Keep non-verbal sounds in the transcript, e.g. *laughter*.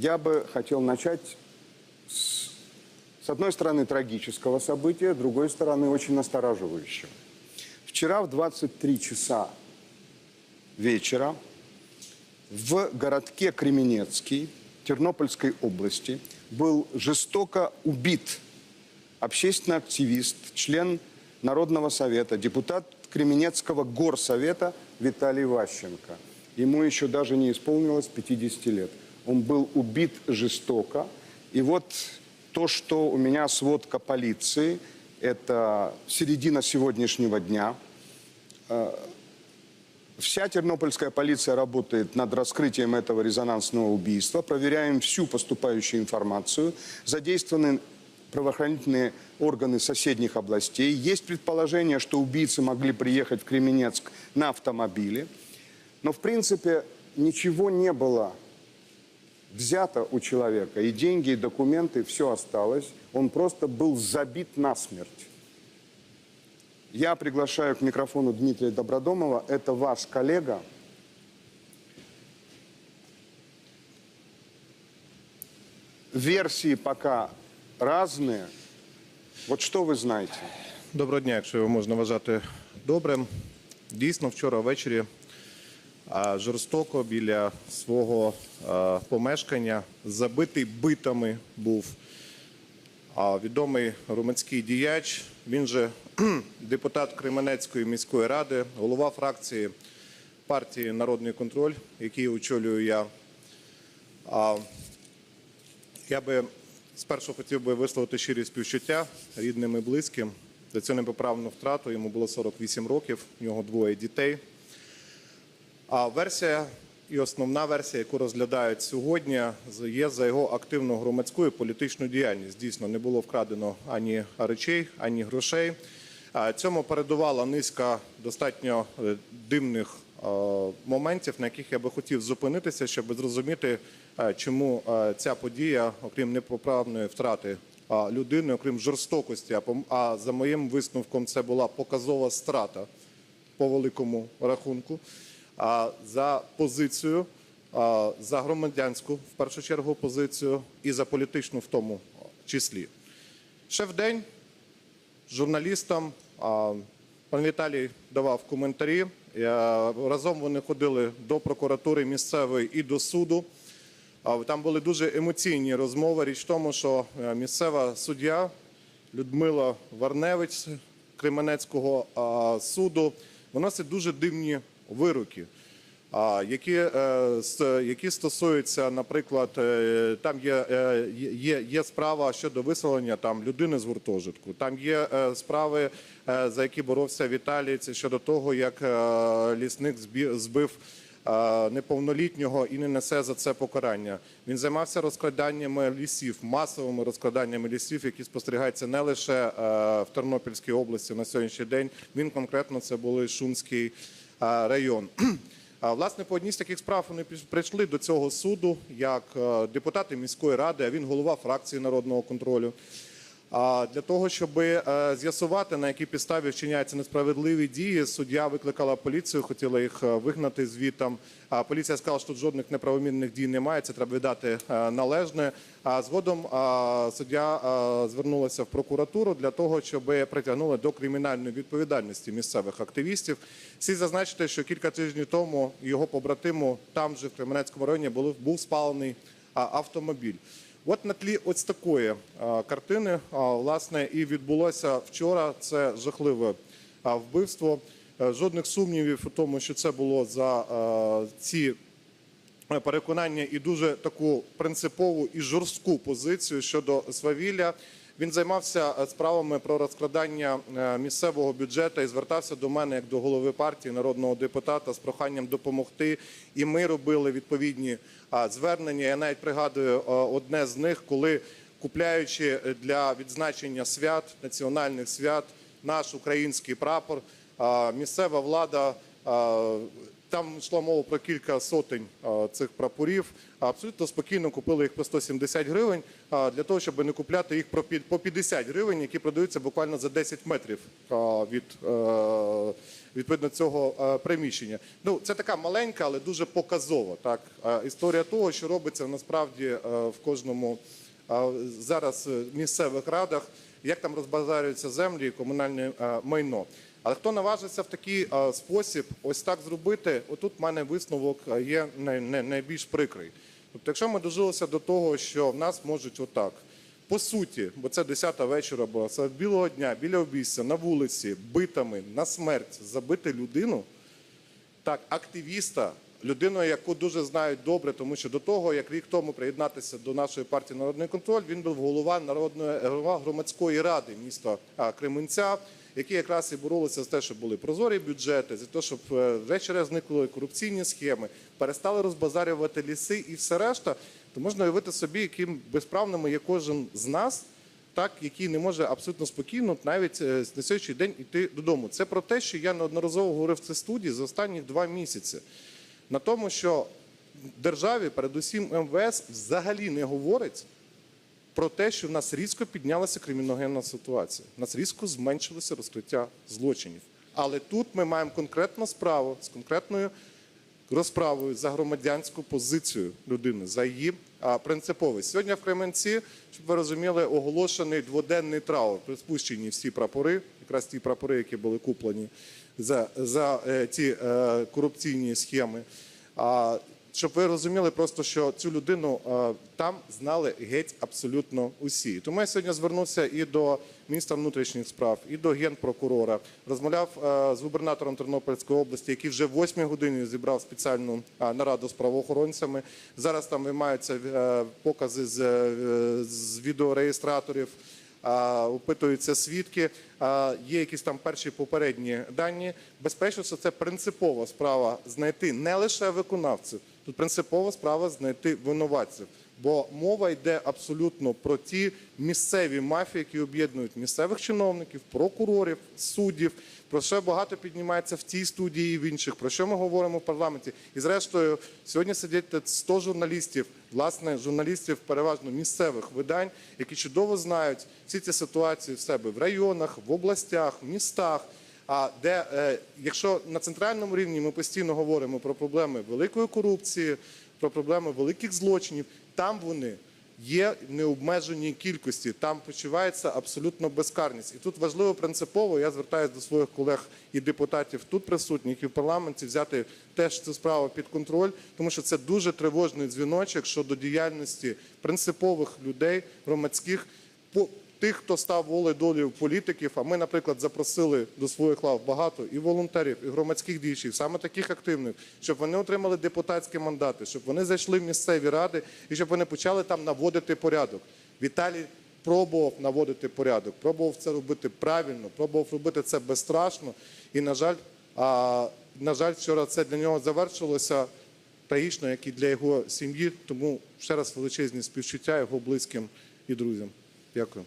Я бы хотел начать с, с одной стороны трагического события, с другой стороны очень настораживающего. Вчера в 23 часа вечера в городке Кременецкий Тернопольской области был жестоко убит общественный активист, член Народного совета, депутат Кременецкого горсовета Виталий Ващенко. Ему еще даже не исполнилось 50 лет. Он был убит жестоко. И вот то, что у меня сводка полиции, это середина сегодняшнего дня. Вся тернопольская полиция работает над раскрытием этого резонансного убийства. Проверяем всю поступающую информацию. Задействованы правоохранительные органы соседних областей. Есть предположение, что убийцы могли приехать в Кременецк на автомобиле. Но, в принципе, ничего не было взято у человека. И деньги, и документы, все осталось. Он просто был забит насмерть. Я приглашаю к микрофону Дмитрия Добродомова. Это ваш коллега. Версии пока разные. Вот что вы знаете? Доброго дня, якщо його можна вважати добрим. Дійсно, вчора ввечері жорстоко біля свого помешкання забитий битами був відомий громадський діяч. Він же *clears throat* депутат Кременецької міської ради, голова фракції партії Народний контроль, який очолюю я. А, я би спершу хотів би висловити щирі співчуття рідним і близьким за цю непоправну втрату. Йому було 48 років, у нього двоє дітей. А версія і основна версія, яку розглядають сьогодні, є за його активну громадську і політичну діяльність. Дійсно, не було вкрадено ані речей, ані грошей. Цьому передувала низка достатньо е, дивних е, моментів, на яких я би хотів зупинитися, щоб зрозуміти, е, чому ця подія, окрім непоправної втрати людини, окрім жорстокості, а за моїм висновком, це була показова страта по великому рахунку. За позицію, за громадянську в першу чергу позицію і за політичну в тому числі. Ще в день журналістам пан Віталій давав коментарі. Разом вони ходили до прокуратури місцевої і до суду. Там були дуже емоційні розмови. Річ в тому, що е, місцева суддя Людмила Варневич Кременецького суду виносить дуже дивні вироки. а, Які, е, які стосуються, наприклад, е, там є, е, є, є справа щодо виселення там людини з гуртожитку. Там є справи, за які боровся Віталій. Це щодо того, як лісник збив неповнолітнього і не несе за це покарання. Він займався розкраданнями лісів, масовими розкраданнями лісів, які спостерігаються не лише в Тернопільській області на сьогоднішній день. Він конкретно це були Шумський район. *clears throat* Власне, по одній з таких справ вони прийшли до цього суду як е, депутати міської ради, а він голова фракції народного контролю. Для того, щоб е, з'ясувати, на якій підставі вчиняються несправедливі дії, суддя викликала поліцію, хотіла їх е, вигнати звітом. Поліція сказала, що тут жодних неправомірних дій немає, це треба віддати е, належне. А згодом суддя звернулася в прокуратуру для того, щоб притягнули до кримінальної відповідальності місцевих активістів. Слід зазначити, що кілька тижнів тому його побратиму там же в Кременецькому районі був спалений автомобіль. От на тлі ось такої картини, власне, і відбулося вчора це жахливе вбивство. Е, Жодних сумнівів у тому, що це було за ці е, переконання і дуже таку принципову і жорстку позицію щодо свавілля. Він займався е, справами про розкрадання е, місцевого бюджету і звертався до мене як до голови партії народного депутата з проханням допомогти. І ми робили відповідні звернення. Я навіть пригадую е, одне з них, коли купляючи для відзначення свят, національних свят, наш український прапор, місцева влада Там йшла мова про кілька сотень цих прапорів. Абсолютно спокійно купили їх по 170 гривень а, для того, щоб не купляти їх про по 50 гривень, які продаються буквально за 10 метрів від е, відповідно цього е, приміщення. Ну це така маленька, але дуже показова так е, історія того, що робиться насправді в кожному зараз місцевих радах, як там розбазарюються землі і комунальне майно. Але хто наважиться в такий спосіб ось так зробити, отут в мене висновок є най, най, найбільш прикрий. Тобто, якщо ми дожилися до того, що в нас можуть отак, по суті, бо це 10-та вечора була, серед білого дня, біля обійстя, на вулиці, битами, на смерть забити людину, так, активіста, людину, яку дуже знають добре, тому що до того, як рік тому приєднатися до нашої партії Народний контроль, він був голова народної громадської ради міста Кременця, які якраз і боролися за те, щоб були прозорі бюджети, за те, щоб е, врешті-решт зникли корупційні схеми, перестали розбазарювати ліси і все решта, то можна уявити собі, яким безправними є кожен з нас так, який не може абсолютно спокійно навіть е, на сьогоднішній день йти додому. Це про те, що я неодноразово говорив в цій студії за останні два місяці. На тому, що державі, передусім МВС, взагалі не говорить про те, що в нас різко піднялася криміногенна ситуація. В нас різко зменшилося розкриття злочинів. Але тут ми маємо конкретну справу з конкретною розправою за громадянську позицію людини, за її принциповість. Сьогодні в Кременці, щоб ви розуміли, оголошений дводенний траур. Приспущені всі прапори, якраз ті прапори, які були куплені за, за е, ці е, корупційні схеми. Щоб ви розуміли, просто що цю людину е, там знали геть абсолютно усі. Тому я сьогодні звернувся і до міністра внутрішніх справ, і до генпрокурора. Розмовляв е, з губернатором Тернопільської області, який вже в 8 годині зібрав спеціальну е, нараду з правоохоронцями. Зараз там виймаються покази з, з відеореєстраторів. Опитуються свідки, є якісь там перші попередні дані. Безпечно, що це принципова справа знайти не лише виконавців, тут принципова справа знайти винуватців. Бо мова йде абсолютно про ті місцеві мафії, які об'єднують місцевих чиновників, прокурорів, суддів. Про що багато піднімається в цій студії і в інших, про що ми говоримо в парламенті. І зрештою, сьогодні сидять 100 журналістів, власне, журналістів переважно місцевих видань, які чудово знають всі ці ситуації в себе в районах, в областях, в містах. А де, е, якщо на центральному рівні ми постійно говоримо про проблеми великої корупції, про проблеми великих злочинів, там вони є в необмеженій кількості, там почувається абсолютно безкарність. І тут важливо принципово, я звертаюся до своїх колег і депутатів тут присутніх і в парламенті взяти теж цю справу під контроль, тому що це дуже тривожний дзвіночок щодо діяльності принципових людей, громадських. Тих, хто став волею долею політиків, а ми, наприклад, запросили до своїх лав багато і волонтерів, і громадських діячів, саме таких активних, щоб вони отримали депутатські мандати, щоб вони зайшли в місцеві ради і щоб вони почали там наводити порядок. Віталій пробував наводити порядок, пробував це робити правильно, пробував робити це безстрашно. І, на жаль, а, на жаль, вчора це для нього завершилося трагічно, як і для його сім'ї. Тому ще раз величезні співчуття його близьким і друзям. Дякую.